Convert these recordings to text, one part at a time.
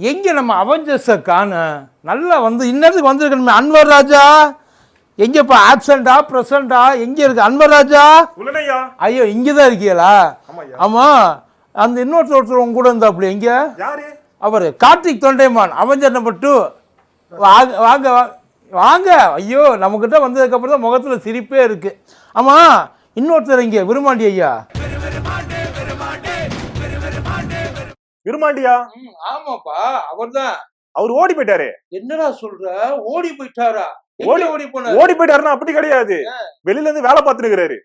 எங்கே நம்ம அவெஞ்சர்ஸை காண? நல்லா வந்து இன்னத்துக்கு வந்திருக்கணுமே அன்வர் ராஜா? எங்கேப்பா ஆப்சண்டா ப்ரெசண்டா எங்கே இருக்கு அன்வர் ராஜா? ஐயோ இங்கே தான் இருக்கீங்களா. ஆமாம் அந்த இன்னொருத்தர் உங்க கூட இருந்தாப்புல எங்கே? யாரு? அவர் Karthik Thondaiman avenger number two வாங்க வாங்க வா- வாங்க. ஐயோ நம்மக்கிட்ட வந்ததுக்கப்புறம் தான் முகத்தில் சிரிப்பே இருக்கு. ஆமாம் இன்னொருத்தர் இங்கே விரும்மாண்டி ஐயா. விருமாண்டியா ஆமாப்பா அவர்தான். அவர் ஓடி போயிட்டாரு. என்னடா சொல்ற? ஓடி போயிட்டாரா? ஓடி- ஓடி போன ஓடி போயிட்டாருன்னா அப்படி கிடையாது. வெளியில இருந்து வேலை பார்த்துட்டு இருக்கிறாரு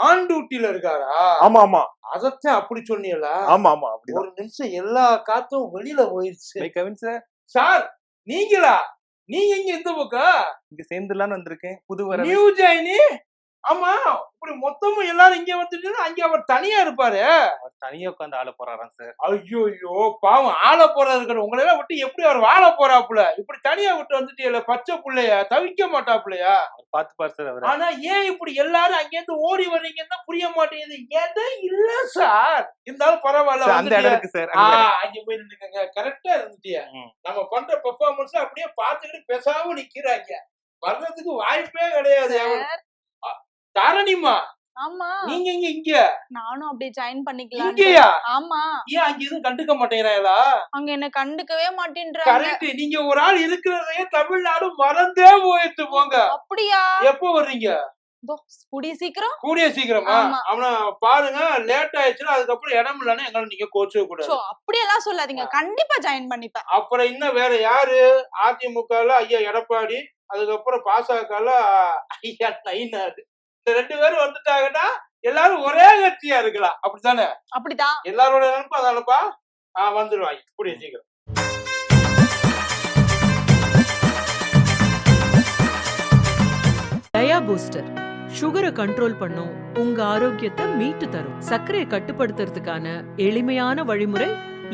ஆன் டியூட்டில இருக்காரா? ஆமா ஆமா. அதத்தான் அப்படி சொன்னீங்களா? ஆமா ஆமா அப்படிதான். ஒரு நிமிஷம் எல்லா காத்தும் வெளியில போயிருச்சு. கவின் சார். சார் நீங்களா? நீங்க இங்க இந்த பக்கம்? இங்க சேர்ந்துலான்னு வந்திருக்கேன். புது வர நியூ ஜாயினி ஆமா இப்படி மொத்தமும் எல்லாரும் இங்க வந்துட்டு அங்க அவர் தனியா இருப்பாரு. தனியா உட்காந்து ஆள போறாராம் சார். ஐயோ ஐயோ பாவம் ஆள போறா இருக்கிற உங்களை எல்லாம் விட்டு எப்படி அவர் வாழ போறாப்புல? இப்படி தனியா விட்டு வந்துட்டீங்களே பச்சை புள்ளையா? தவிக்க மாட்டாப்புலையா? அவர் பாத்துப்பாரு சார் அவர். ஆனா ஏன் இப்படி எல்லாரும் அங்கேருந்து ஓடி வர்றீங்கன்னா புரிய மாட்டேங்குது? இடம் இல்ல சார். இருந்தாலும் பரவாயில்ல அந்த இடம்? இருக்கு சார் அங்க. அங்க போய் நின்னுக்கங்க. கரெக்டா இருந்துட்டியா. நம்ம பண்ற பெர்ஃபார்மன்ஸ் அப்படியே பார்த்துக்கிட்டு பேசாம நிக்கிறாங்க. வர்றதுக்கு வாய்ப்பே கிடையாது. தாரணிமா ஆமா. நீங்க இங்க இங்க. நானும் அப்படியே ஜாயின் பண்ணிக்கலாம் இங்கயா? ஆமா. ஏன் அங்க எதுவும் கண்டுக்க மாட்டேங்கிறாங்களா அங்க என்ன கண்டுக்கவே மாட்டேன்றாங்க. கரெக்ட் நீங்க ஒரு ஆள் இருக்கிறதையே தமிழ்நாடு மறந்தே போயிட்டு போங்க. அப்படியா? எப்போ வர்றீங்க? கூடிய சீக்கிரம். கூடிய சீக்கிரமா. அவன பாருங்க லேட் ஆயிடுச்சுன்னா அதுக்கப்புறம் இடம் இல்லைன்னா எங்களை நீங்க கோச்சவே கூடாது. அப்படியெல்லாம் சொல்லாதீங்க. கண்டிப்பா ஜாயின் பண்ணிப்பேன். அப்புறம் இன்னும் வேற யாரு? அதிமுகல ஐயா எடப்பாடி அதுக்கப்புறம் பாசகல ஐயா நயினாரு. இந்த ரெண்டு பேரும் வந்துட்டாங்கன்னா எல்லாரும் ஒரே கட்சியா இருக்கலாம். அப்படித்தானே? அப்படிதான் எல்லாரோட நினைப்பு அதானப்பா? ஆ வந்துருவாங்க. கூடிய சீக்கிரம். டயா பூஸ்டர். சுகரை கண்ட்ரோல் பண்ணும். உங்க ஆரோக்கியத்தை மீட்டு தரும். சர்க்கரையை கட்டுப்படுத்துறதுக்கான எளிமையான வழிமுறை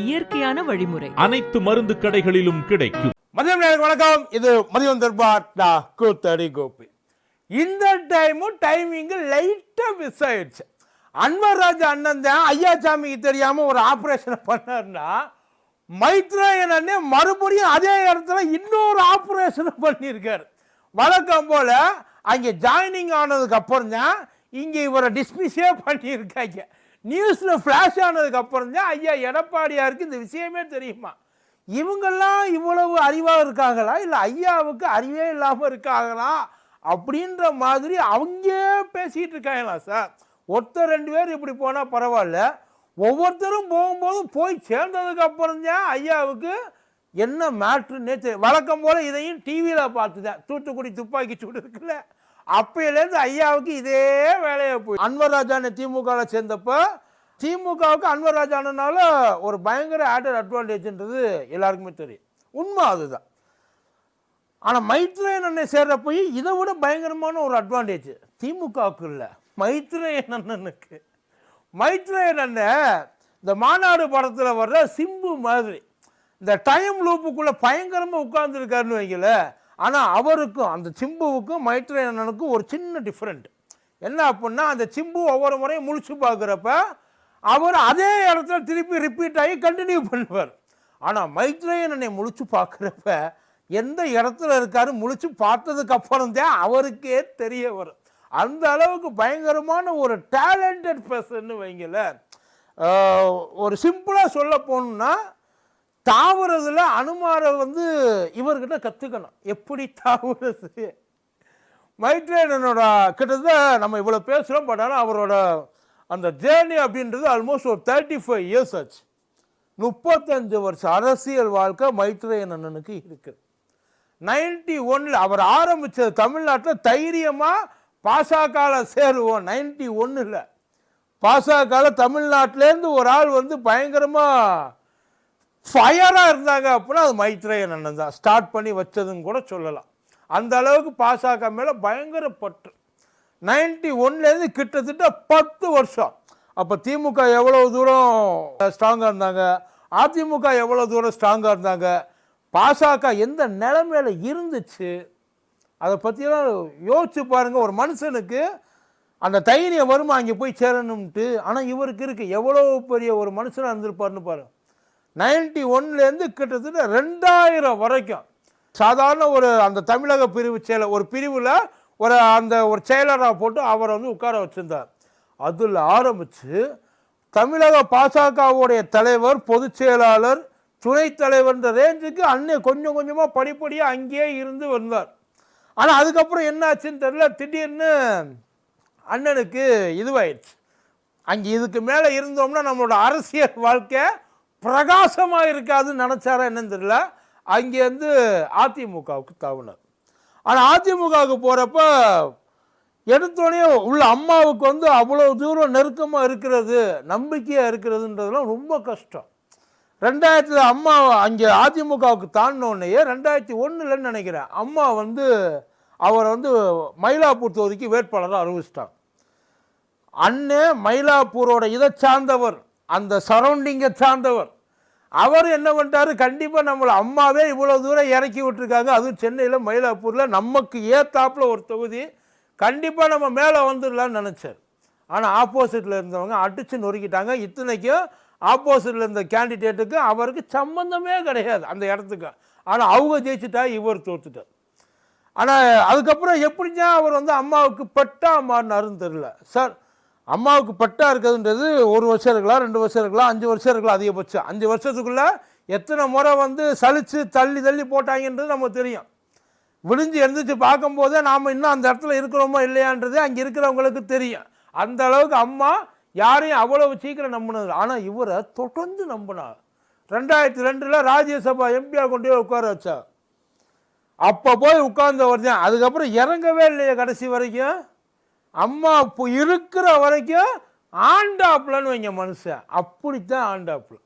இயற்கையான வழிமுறை. அனைத்து மருந்து கடைகளிலும் கிடைக்கும். மதியம் வணக்கம். இது மதியம் தர்பார் டா கூத்தடி கோபி. இந்த டைமும் டைமிங்கு லைட்டாக மிஸ் ஆயிடுச்சு. அன்வர்ராஜ் அண்ணன் தான் ஐயா சாமிக்கு தெரியாமல் ஒரு ஆப்ரேஷனை பண்ணார்னா மைத்ரேயன் அண்ணன் மறுபடியும் அதே இடத்துல இன்னொரு ஆப்ரேஷனை பண்ணியிருக்கார். வழக்கம் போல் அங்கே ஜாயினிங் ஆனதுக்கு அப்புறம் தான் இங்கே இவரை டிஸ்மிஸே பண்ணியிருக்காங்க. நியூஸில் ஃப்ளாஷ் ஆனதுக்கு அப்புறம் தான் ஐயா எடப்பாடியாருக்கு இந்த விஷயமே தெரியுமா? இவங்கெல்லாம் இவ்வளவு அறிவாக இருக்காங்களா? இல்லை ஐயாவுக்கு அறிவே இல்லாமல் இருக்காங்களா? அப்படின்ற மாதிரி அவங்க பேசிகிட்டு இருக்காங்களா சார். ஒருத்தர் ரெண்டு பேர் இப்படி போனால் பரவாயில்ல. ஒவ்வொருத்தரும் போகும்போதும் போய் சேர்ந்ததுக்கு அப்புறம் தான் ஐயாவுக்கு என்ன மேட்ருன்னே தெரியும் வழக்கம் போல் இதையும் டிவியில் பார்த்துதான். தூத்துக்குடி துப்பாக்கி சூடு இருக்குல்ல. அப்பையிலேருந்து ஐயாவுக்கு இதே வேலையை போய் அன்வராஜான திமுகவில் சேர்ந்தப்போ திமுகவுக்கு அன்வர்ராஜானனால ஒரு பயங்கர ஆட்டர் அட்வான்டேஜ்ன்றது எல்லாருக்குமே தெரியும். உண்மை அதுதான். ஆனால் மைத்ரேயன் அண்ணன் போய் இதை விட பயங்கரமான ஒரு அட்வான்டேஜ் திமுகவுக்கு இல்லை. மைத்ரேயன் அண்ணனுக்கு. மைத்ரேயன் அண்ணன் இந்த மாநாடு படத்தில் வர்ற சிம்பு மாதிரி. இந்த டைம் லூப்புக்குள்ளே பயங்கரமாக உட்கார்ந்துருக்காருன்னு வைக்கல ஆனால் அவருக்கும் அந்த சிம்புவுக்கும் மைத்ரேயன் அண்ணனுக்கும் ஒரு சின்ன டிஃப்ரெண்ட் என்ன அப்படின்னா அந்த சிம்பு ஒவ்வொரு முறையும் முழிச்சு பார்க்குறப்ப அவர் அதே இடத்துல திருப்பி ரிப்பீட் ஆகி கண்டினியூ பண்ணுவார். ஆனால் மைத்ரேயன் அண்ணனை முழிச்சு பார்க்குறப்ப எந்த இடத்துல இருக்காரு முழிச்சு பார்த்ததுக்கு அப்புறம் தான் அவருக்கே தெரிய வரும். அந்த அளவுக்கு பயங்கரமான ஒரு டேலண்டட் பர்சன்னு வைங்கள ஒரு சிம்பிளாக சொல்ல போகணுன்னா தாவுறதுல அனுமாரை வந்து இவர்கிட்ட கற்றுக்கணும் எப்படி தாவுறது? மைத்ரேயனோட கிட்டத்தட்ட நம்ம இவ்வளோ பேசுகிறோம் பட் ஆனால் அவரோட அந்த ஜேர்னி அப்படின்றது ஆல்மோஸ்ட் ஒரு தேர்ட்டி ஃபைவ் இயர்ஸ் ஆச்சு. முப்பத்தஞ்சு வருஷம் அரசியல் வாழ்க்கை மைத்ரேயன் அண்ணனுக்கு இருக்குது நைன்டி ஒன்னில் அவர் ஆரம்பித்தது தமிழ்நாட்டில் தைரியமாக பாசகால சேருவோம் நைன்டி ஒன்னில். பாசகால தமிழ்நாட்டிலேருந்து ஒரு ஆள் வந்து பயங்கரமாக ஃபயராக இருந்தாங்க அப்படின்னா அது மைத்ரேயன் அண்ணன் தான். ஸ்டார்ட் பண்ணி வச்சதுன்னு கூட சொல்லலாம். அந்த அளவுக்கு பாசக மேலே பயங்கர பற்று. நைன்டி ஒன்லேருந்து கிட்டத்தட்ட பத்து வருஷம். அப்போ திமுக எவ்வளோ தூரம் ஸ்ட்ராங்காக இருந்தாங்க? அதிமுக எவ்வளோ தூரம் ஸ்ட்ராங்காக இருந்தாங்க? பாசக எந்த நிலைமையில் இருந்துச்சு அதை பற்றியெல்லாம் யோசிச்சு பாருங்கள் ஒரு மனுஷனுக்கு அந்த தைரியம் வருமா அங்கே போய் சேரணும்ட்டு ஆனால் இவருக்கு இருக்குது எவ்வளோ பெரிய ஒரு மனுஷனாக இருந்திருப்பாருன்னு பாருங்க நைன்டி ஒன்லேருந்து கிட்டத்தட்ட ரெண்டாயிரம் வரைக்கும். சாதாரண ஒரு அந்த தமிழக பிரிவு செயலர் ஒரு பிரிவில் ஒரு அந்த ஒரு செயலராக போட்டு அவரை வந்து உட்கார வச்சுருந்தார். அதில் ஆரம்பித்து தமிழக பாசகவுடைய தலைவர் பொதுச் செயலாளர் துணைத் தலைவர்ன்ற ரேஞ்சுக்கு அண்ணன் கொஞ்சம் கொஞ்சமாக படிப்படியாக அங்கேயே இருந்து வந்தார் ஆனால் அதுக்கப்புறம் என்ன ஆச்சுன்னு தெரியல. திடீர்னு அண்ணனுக்கு இதுவாயிடுச்சு. அங்கே இதுக்கு மேலே இருந்தோம்னா நம்மளோட அரசியல் வாழ்க்கை பிரகாசமாக இருக்காதுன்னு நினச்சாரா என்னன்னு தெரியல. அங்கேருந்து அதிமுகவுக்கு தாவினார் ஆனால் அதிமுகவுக்கு போகிறப்ப எடுத்தோடனே உள்ள அம்மாவுக்கு வந்து அவ்வளோ தூரம் நெருக்கமாக இருக்கிறது நம்பிக்கையாக இருக்கிறதுன்றதுலாம் ரொம்ப கஷ்டம். ரெண்டாயிரத்தில் அம்மா அங்கே அதிமுகவுக்கு தாண்டினோடனேயே ரெண்டாயிரத்தி ஒன்றுலன்னு நினைக்கிறேன் அம்மா வந்து அவரை வந்து மயிலாப்பூர் தொகுதிக்கு வேட்பாளராக அறிவிச்சிட்டாங்க. அண்ணே மயிலாப்பூரோட இதை சார்ந்தவர் அந்த சரௌண்டிங்கை சார்ந்தவர். அவர் என்ன பண்ணிட்டாரு? கண்டிப்பாக நம்மளை அம்மாவே இவ்வளோ தூரம் இறக்கி விட்டுருக்காங்க. அதுவும் சென்னையில் மயிலாப்பூரில் நமக்கு ஏத்தாப்பில் ஒரு தொகுதி. கண்டிப்பாக நம்ம மேலே வந்துடலான்னு நினச்சார். ஆனால் ஆப்போசிட்டில் இருந்தவங்க அடித்து நொறுக்கிட்டாங்க. இத்தனைக்கும் ஆப்போசிட்டில் இருந்த கேண்டிடேட்டுக்கு அவருக்கு சம்மந்தமே கிடையாது அந்த இடத்துக்கு. ஆனால் அவங்க ஜெயிச்சிட்டா இவர் தோத்துட்டார். ஆனால் அதுக்கப்புறம் எப்படிங்க அவர் வந்து அம்மாவுக்கு பட்டா மாறினாருன்னு தெரில சார் அம்மாவுக்கு பட்டா இருக்கிறதுன்றது ஒரு வருஷம் இருக்கலாம் ரெண்டு வருஷம் இருக்கலாம் அஞ்சு வருஷம் இருக்கலாம் அதிகபட்சம். அஞ்சு வருஷத்துக்குள்ளே எத்தனை முறை வந்து சலித்து தள்ளி தள்ளி போட்டாங்கன்றது நமக்கு தெரியும். விழிஞ்சு எழுந்திரிச்சு பார்க்கும்போதே நாம் இன்னும் அந்த இடத்துல இருக்கிறோமோ இல்லையான்றது அங்கே இருக்கிறவங்களுக்கு தெரியும். அந்த அளவுக்கு அம்மா யாரையும் அவ்வளவு சீக்கிரம் நம்பினது ஆனால் இவரை தொடர்ந்து நம்பினார். ரெண்டாயிரத்தி ரெண்டில் ராஜ்யசபா எம்பியாக கொண்டு போய் உட்கார வச்சா அப்போ போய் உட்கார்ந்தவர் தான் அதுக்கப்புறம் இறங்கவே இல்லையே கடைசி வரைக்கும். அம்மா இப்போ இருக்கிற வரைக்கும் ஆண்டாப்புலன்னு வைங்க மனுஷன். அப்படித்தான் ஆண்டாப்புல.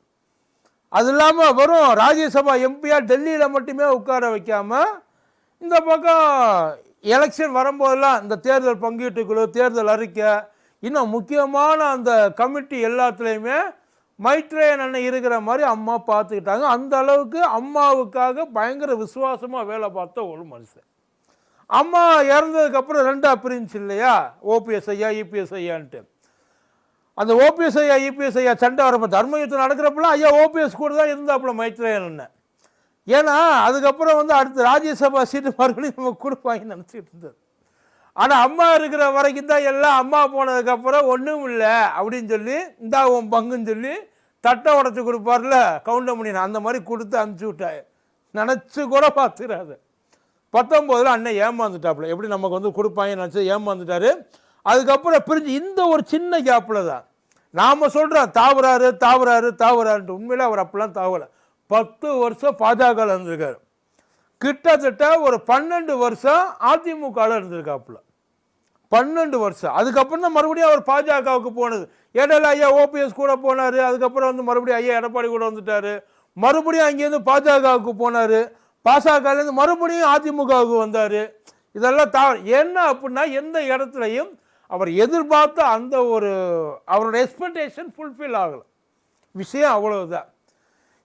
அது இல்லாமல் வரும் ராஜ்யசபா எம்பியாக டெல்லியில் மட்டுமே உட்கார வைக்காமல் இந்த பக்கம் எலெக்ஷன் வரும்போதெல்லாம் இந்த தேர்தல் பங்கீட்டுக்குழு தேர்தல் அறிக்கை இன்னும் முக்கியமான அந்த கமிட்டி எல்லாத்துலேயுமே மைத்ரேயன் அண்ணன் இருக்கிற மாதிரி அம்மா பார்த்துக்கிட்டாங்க. அந்த அளவுக்கு அம்மாவுக்காக பயங்கர விசுவாசமாக வேலை பார்த்த ஒரு மனுஷன். அம்மா இறந்ததுக்கப்புறம் ரெண்டா பிரிஞ்சு இல்லையா? ஓபிஎஸ் ஐயா இபிஎஸ் ஐயான்ட்டு. அந்த ஓபிஎஸ் ஐயா இபிஎஸ் ஐயா சண்டை வரப்போ தர்ம யுத்தம் நடக்கிறப்பெல்லாம் ஐயா ஓபிஎஸ் கூட தான் இருந்தாப்புல மைத்ரேயன் அண்ணன். ஏன்னா அதுக்கப்புறம் வந்து அடுத்து ராஜ்யசபா சீட்டு மறுபடியும் நம்ம கொடுப்பாங்கன்னு நினச்சிட்டு இருந்தது. ஆனால் அம்மா இருக்கிற வரைக்கும் தான் எல்லாம் அம்மா போனதுக்கப்புறம் ஒன்றும் இல்லை அப்படின்னு சொல்லி இந்தா உன் பங்குன்னு சொல்லி தட்டை உடச்சி கொடுப்பார்ல கவுண்டமணியன் அந்த மாதிரி கொடுத்து அனுப்பிச்சி விட்டாரு. நினச்சி கூட பார்த்துக்கிறாரு பத்தொம்போதில் அண்ணன் ஏமாந்துட்டாப்புல. எப்படி நமக்கு வந்து கொடுப்பாங்கன்னு நினச்சி ஏமாந்துட்டாரு. அதுக்கப்புறம் பிரிஞ்சு இந்த ஒரு சின்ன கேப்பில் தான். நாம் சொல்கிறோம் தாவுறாரு தாவுறாரு தாவுறாருன்ட்டு. உண்மையில அவர் அப்படிலாம் தாவலை. பத்து வருஷம் பாஜக இருந்திருக்காரு. கிட்டத்தட்ட ஒரு பன்னெண்டு வருஷம் அதிமுகவில் இருந்திருக்காப்புல. பன்னெண்டு வருஷம். அதுக்கப்புறம் தான் மறுபடியும் அவர் பாஜகவுக்கு போனது. இடையில ஐயா ஓபிஎஸ் கூட போனார். அதுக்கப்புறம் வந்து மறுபடியும் ஐயா எடப்பாடி கூட வந்துட்டார். மறுபடியும் அங்கேருந்து பாஜகவுக்கு போனார். பாஜகலேருந்து மறுபடியும் அதிமுகவுக்கு வந்தார். இதெல்லாம் தா என்ன அப்படின்னா எந்த இடத்துலையும் அவர் எதிர்பார்த்த அந்த ஒரு அவரோட எக்ஸ்பெக்டேஷன் ஃபுல்ஃபில் ஆகலை. விஷயம் அவ்வளவுதான்.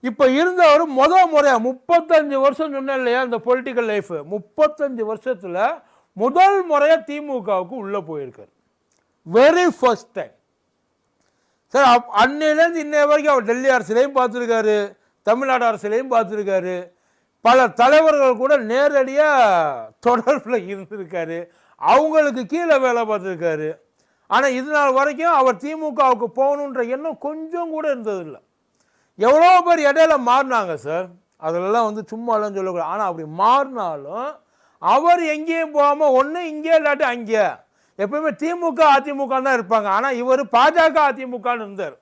இப்போ இருந்தவர் முத முறையாக முப்பத்தஞ்சு வருஷம் சொன்னேன் இல்லையா இந்த பொலிட்டிக்கல் லைஃப் முப்பத்தஞ்சு வருஷத்தில் முதல் முறையாக திமுகவுக்கு உள்ளே போயிருக்கார். வெரி ஃபர்ஸ்ட் டைம் சார் அப் அன்னையிலேருந்து இன்னைய வரைக்கும் அவர் டெல்லி அரசியலையும் பார்த்துருக்காரு தமிழ்நாடு அரசுலையும் பார்த்துருக்காரு. பல தலைவர்கள் கூட நேரடியாக தொடர்பில் இருந்திருக்காரு. அவங்களுக்கு கீழே வேலை பார்த்துருக்காரு. ஆனால் இது நாள் வரைக்கும் அவர் திமுகவுக்கு போகணுன்ற எண்ணம் கொஞ்சம் கூட இருந்ததில்லை. எவ்வளோ பேர் இடையில மாறினாங்க சார் அதிலெல்லாம் வந்து சும்மாலாம் சொல்லக்கூடாது. ஆனால் அப்படி மாறினாலும் அவர் எங்கேயும் போகாமல் ஒன்று இங்கே இல்லாட்டி அங்கே எப்பயுமே திமுக அதிமுக தான் இருப்பாங்க. ஆனால் இவர் பாஜக அதிமுகன்னு இருந்தார்.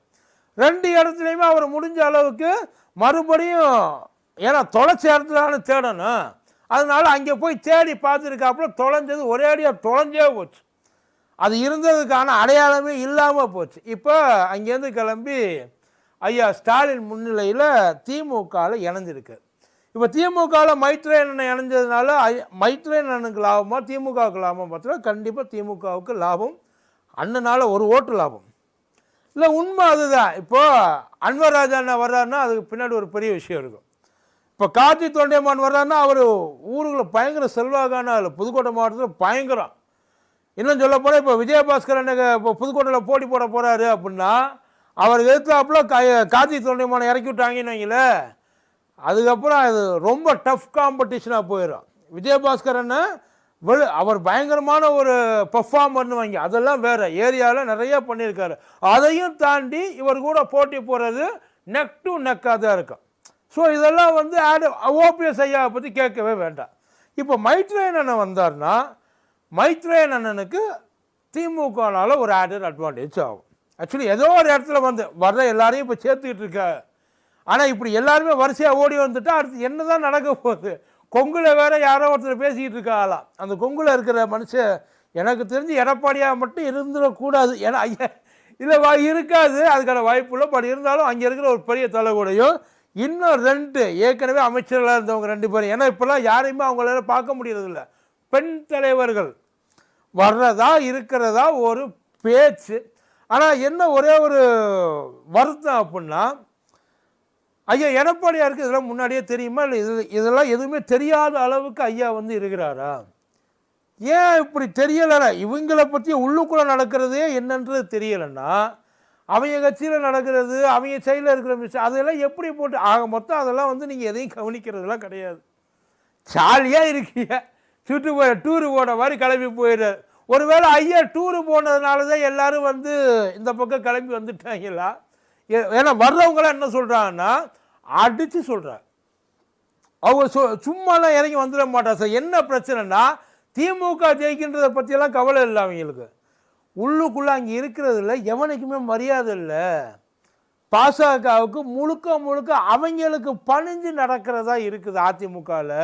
ரெண்டு இடத்துலையுமே அவர் முடிஞ்ச அளவுக்கு மறுபடியும் ஏன்னா தொலைச்ச இடத்துல தேடணும். அதனால அங்கே போய் தேடி பார்த்துருக்காப்புல தொலைஞ்சது ஒரே அடியாக தொலைஞ்சே போச்சு. அது இருந்ததுக்கான அடையாளமே இல்லாமல் போச்சு. இப்போ அங்கேருந்து கிளம்பி ஐயா ஸ்டாலின் முன்னிலையில் திமுகவில் இணைஞ்சிருக்கு. இப்போ திமுகவில் மைத்ரேயன் இணைஞ்சதுனால ஐ- அண்ணனுக்கு லாபமா திமுகவுக்கு லாபம் பார்த்தா கண்டிப்பாக திமுகவுக்கு லாபம் அண்ணனால் ஒரு ஓட்டு லாபம். இல்லை உண்மை அதுதான். இப்போது அன்வர் ராஜா அண்ணன் வர்றாருன்னா அதுக்கு பின்னாடி ஒரு பெரிய விஷயம் இருக்கும். இப்போ கார்த்தி தொண்டைமான் வர்றாருன்னா அவர் ஊருக்குள்ள பயங்கர செல்வாக்கான அதில் புதுக்கோட்டை மாவட்டத்தில் பயங்கரம். இன்னும் சொல்ல போனால் இப்போ விஜயபாஸ்கர் அண்ணன் இப்போ புதுக்கோட்டையில் போட்டி போட போகிறாரு அப்படின்னா அவர் எதிர்த்தாப்புல கா- கார்த்தி தொண்டைமான இறக்கி விட்டாங்கன்னு வைங்களேன் அதுக்கப்புறம் அது ரொம்ப டஃப் காம்படிஷனாக போயிடும் விஜயபாஸ்கர் அண்ணன் அவர் பயங்கரமான ஒரு பர்ஃபார்மர்னு வாங்கி அதெல்லாம் வேறு ஏரியாவில் நிறையா பண்ணியிருக்காரு. அதையும் தாண்டி இவர் கூட போட்டி போகிறது நெக் டு நெக்காக தான் இருக்கும். ஸோ இதெல்லாம் வந்து ஆடு ஓபிஎஸ் ஐயாவை பற்றி கேட்கவே வேண்டாம். இப்போ மைத்ரேயன் அண்ணன் வந்தார்னா மைத்ரேயன் அண்ணனுக்கு திமுகனால் ஒரு ஆடர் அட்வான்டேஜ் ஆகும். ஆக்சுவலி ஏதோ ஒரு இடத்துல வந்து வர்ற எல்லாரையும் இப்போ சேர்த்துக்கிட்டு இருக்க. ஆனால் இப்படி எல்லாருமே வரிசையாக ஓடி வந்துட்டால் அடுத்து என்ன தான் நடக்க போகுது? கொங்குல வேற யாரோ ஒருத்தர் பேசிக்கிட்டு இருக்காளாம் அந்த கொங்குல இருக்கிற மனுஷன் எனக்கு தெரிஞ்சு எடப்பாடியாக மட்டும் இருந்துடக்கூடாது. ஏன்னா ஐயா இல்லை வா இருக்காது. அதுக்கான வாய்ப்பு இல்லை பட் இருந்தாலும் அங்கே இருக்கிற ஒரு பெரிய தலைகூடையும் இன்னும் ரெண்டு ஏற்கனவே அமைச்சர்களாக இருந்தவங்க ரெண்டு பேரும். ஏன்னா இப்போல்லாம் யாரையுமே அவங்களால பார்க்க முடியறதில்ல. பெண் தலைவர்கள். வர்றதா இருக்கிறதா ஒரு பேச்சு. ஆனால் என்ன ஒரே ஒரு வருத்தம் அப்படின்னா ஐயா எடப்பாடியாருக்கு இதெல்லாம் முன்னாடியே தெரியுமா? இல்லை இது இதெல்லாம் எதுவுமே தெரியாத அளவுக்கு ஐயா வந்து இருக்கிறாரா? ஏன் இப்படி தெரியலைன்னா இவங்களை பற்றி உள்ளுக்குள்ளே நடக்கிறதே என்னன்றது தெரியலைன்னா அவங்க கட்சியில் நடக்கிறது அவங்க சைடில் இருக்கிற விஷயம் அதெல்லாம் எப்படி போட்டு ஆக மொத்தம் அதெல்லாம் வந்து நீங்கள் எதையும் கவனிக்கிறதுலாம் கிடையாது. ஜாலியாக இருக்கீங்க. சுற்று போய் டூரு போன மாதிரி கிளம்பி போயிடுறாரு ஒருவேளை ஐயா டூரு போனதுனால தான் எல்லாரும் வந்து இந்த பக்கம் கிளம்பி வந்துட்டாங்களா? ஏ- ஏன்னா வர்றவங்களாம் என்ன சொல்கிறாங்கன்னா அடித்து சொல்கிறாங்க அவங்க சு சும்மாலாம் இறங்கி வந்துட மாட்டாங்க சார். என்ன பிரச்சனைனா திமுக ஜெயிக்கின்றதை பற்றியெல்லாம் கவலை இல்லை அவங்களுக்கு. உள்ளுக்குள்ளே அங்கே இருக்கிறதுல எவனுக்குமே மரியாதை இல்லை. பாசகவுக்கு முழுக்க முழுக்க அவங்களுக்கு பணிஞ்சு நடக்கிறதா இருக்குது அதிமுகவில்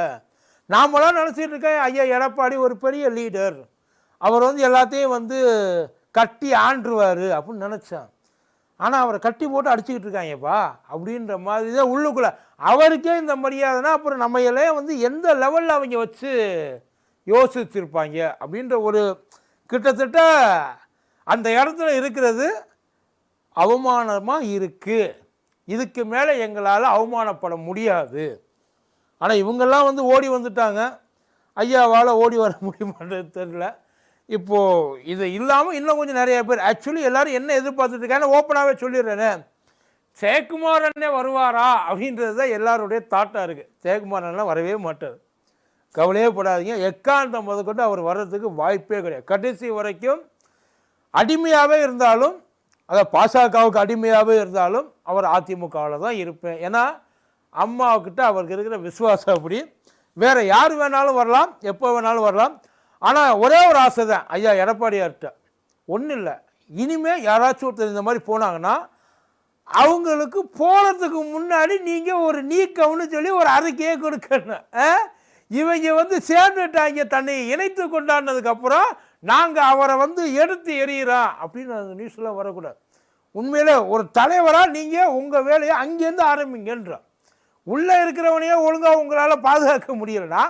நாமெல்லாம் நினச்சிட்டு இருக்கேன் ஐயா எடப்பாடி ஒரு பெரிய லீடர் அவர் வந்து எல்லாத்தையும் வந்து கட்டி ஆண்டுருவார் அப்படின்னு நினச்சான். ஆனால் அவரை கட்டி போட்டு அடிச்சுக்கிட்டு இருக்காங்கப்பா அப்படின்ற மாதிரி தான் உள்ளுக்குள்ளே. அவருக்கே இந்த மரியாதைனா அப்புறம் நம்ம எல்லாம் வந்து எந்த லெவலில் அவங்க வச்சு யோசிச்சிருப்பாங்க அப்படின்ற ஒரு கிட்டத்தட்ட அந்த இடத்துல இருக்கிறது அவமானமாக இருக்குது இதுக்கு மேலே எங்களால் அவமானப்பட முடியாது. ஆனால் இவங்கெல்லாம் வந்து ஓடி வந்துட்டாங்க. ஐயாவால் ஓடி வர முடியுமான்றது தெரில இப்போது இது இல்லாமல் இன்னும் கொஞ்சம் நிறைய பேர் ஆக்சுவலி எல்லோரும் என்ன எதிர்பார்த்துட்டு ஓப்பனாகவே சொல்லிடுறேனே. ஜெயக்குமார் அண்ணே வருவாரா அப்படின்றது தான் எல்லாருடைய தாட்டாக இருக்குது ஜெயக்குமார் அண்ணன் வரவே மாட்டார். கவலையே படாதீங்க. எக்காந்தம் முதற்கொண்டு அவர் வர்றதுக்கு வாய்ப்பே கிடையாது. கடைசி வரைக்கும் அடிமையாகவே இருந்தாலும் அதாவது பாசகவுக்கு அடிமையாகவே இருந்தாலும் அவர் அதிமுகவில் தான் இருப்பேன். ஏன்னா அம்மாவுக்கிட்ட அவருக்கு இருக்கிற விசுவாசம் அப்படி. வேறு யார் வேணாலும் வரலாம் எப்போ வேணாலும் வரலாம். ஆனால் ஒரே ஒரு ஆசை தான். ஐயா எடப்பாடியார்கிட்ட ஒன்றும் இல்லை. இனிமேல் யாராச்சும் ஒருத்தர் இந்த மாதிரி போனாங்கன்னா அவங்களுக்கு போகிறதுக்கு முன்னாடி நீங்கள் ஒரு நீக்கம்னு சொல்லி ஒரு அறிக்கையே கொடுக்கணும். ஆ? இவங்க வந்து சேர்ந்துட்டாங்க தன்னை இணைத்து கொண்டாடினதுக்கப்புறம் நாங்கள் அவரை வந்து எடுத்து எறிகிறோம் அப்படின்னு அந்த நியூஸில் வரக்கூடாது. உண்மையிலே ஒரு தலைவராக நீங்கள் உங்கள் வேலையை அங்கேருந்து ஆரம்பிங்கன்ற. உள்ளே இருக்கிறவனையே ஒழுங்காக உங்களால் பாதுகாக்க முடியலன்னா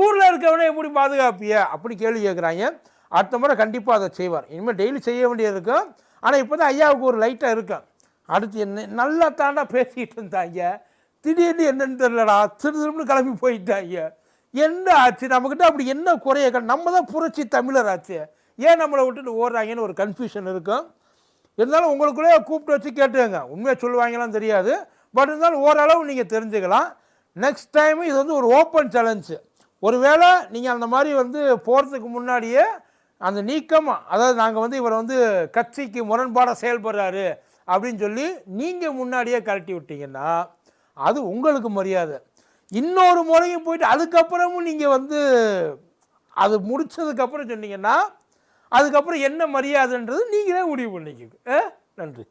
ஊரில் இருக்கிறவனே எப்படி பாதுகாப்பிய? அப்படி கேள்வி கேட்குறாங்க அடுத்த முறை கண்டிப்பாக அதை செய்வார். இனிமேல் டெய்லி செய்ய வேண்டியது இருக்கும் ஆனால் இப்போ தான் ஐயாவுக்கு ஒரு லைட்டாக இருக்கும் அடுத்து என்ன நல்லா தாண்டா பேசிகிட்டு இருந்தாங்க. திடீர்னு என்னன்னு தெரிலடா திரு திரும்பி கிளம்பி போயிட்டாங்க. என்ன ஆச்சு? நம்மக்கிட்ட அப்படி என்ன குறைய நம்ம தான் புரட்சி தமிழர் ஆச்சு. ஏன் நம்மளை விட்டுட்டு ஓடுறாங்கன்னு ஒரு கன்ஃபியூஷன் இருக்கும் இருந்தாலும் உங்களுக்குள்ளே கூப்பிட்டு வச்சு கேட்டுங்க உண்மையாக சொல்லுவாங்களாம் தெரியாது. பட் இருந்தாலும் ஓரளவு நீங்கள் தெரிஞ்சுக்கலாம். நெக்ஸ்ட் டைம் இது வந்து ஒரு ஓப்பன் சேலஞ்சு ஒருவேளை நீங்கள் அந்த மாதிரி வந்து போகிறதுக்கு முன்னாடியே அந்த நீக்கம் அதாவது நாங்கள் வந்து இவர் வந்து கட்சிக்கு முரண்பாடாக செயல்படுறாரு அப்படின்னு சொல்லி நீங்கள் முன்னாடியே கழட்டி விட்டீங்கன்னா அது உங்களுக்கு மரியாதை. இன்னொரு முறையும் போயிட்டு அதுக்கப்புறமும் நீங்கள் வந்து அது முடித்ததுக்கப்புறம் சொன்னீங்கன்னா அதுக்கப்புறம் என்ன மரியாதைன்றது நீங்களே முடிவு பண்ணிக்கோங்க. நன்றி.